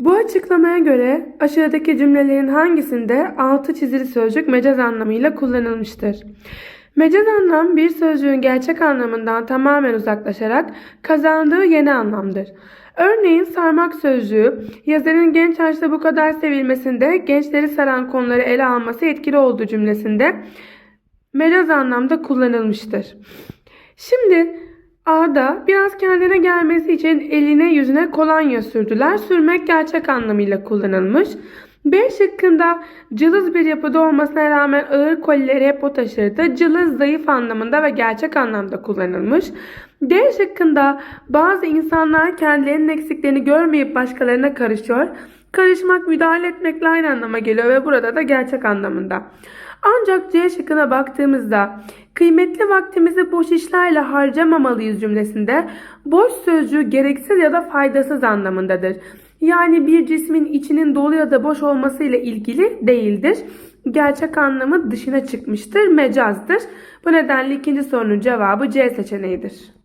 Bu açıklamaya göre aşağıdaki cümlelerin hangisinde altı çizili sözcük mecaz anlamıyla kullanılmıştır? Mecaz anlam bir sözcüğün gerçek anlamından tamamen uzaklaşarak kazandığı yeni anlamdır. Örneğin sarmak sözcüğü yazarın genç yaşta bu kadar sevilmesinde gençleri saran konuları ele alması etkili olduğu cümlesinde mecaz anlamda kullanılmıştır. Şimdi A'da biraz kendine gelmesi için eline yüzüne kolonya sürdüler. Sürmek gerçek anlamıyla kullanılmış. B şıkkında cılız bir yapıda olmasına rağmen ağır kolileri hep o taşırdı. Cılız zayıf anlamında ve gerçek anlamda kullanılmış. D şıkkında bazı insanlar kendilerinin eksiklerini görmeyip başkalarına karışıyor. Karışmak müdahale etmekle aynı anlama geliyor ve burada da gerçek anlamında. Ancak C şıkkına baktığımızda kıymetli vaktimizi boş işlerle harcamamalıyız cümlesinde boş sözcüğü gereksiz ya da faydasız anlamındadır. Yani bir cismin içinin dolu ya da boş olmasıyla ilgili değildir. Gerçek anlamı dışına çıkmıştır, mecazdır. Bu nedenle ikinci sorunun cevabı C seçeneğidir.